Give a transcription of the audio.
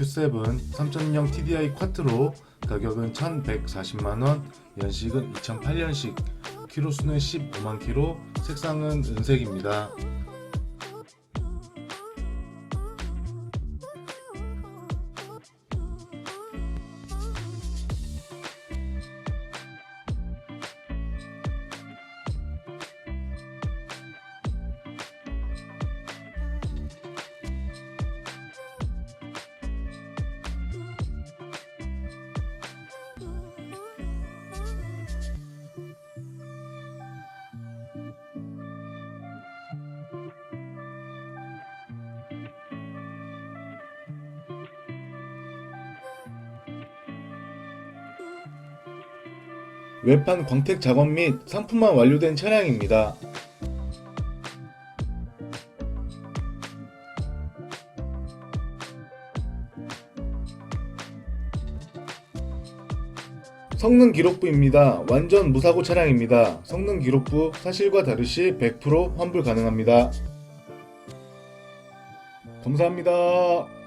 Q7 3.0 TDI 쿼트로 가격은 1140만원, 연식은 2008년식, 키로수는 15만 키로, 색상은 은색입니다. 외판 광택 작업 및 상품만 완료된 차량입니다. 성능 기록부입니다. 완전 무사고 차량입니다. 성능 기록부 사실과 다르시 100% 환불 가능합니다. 감사합니다.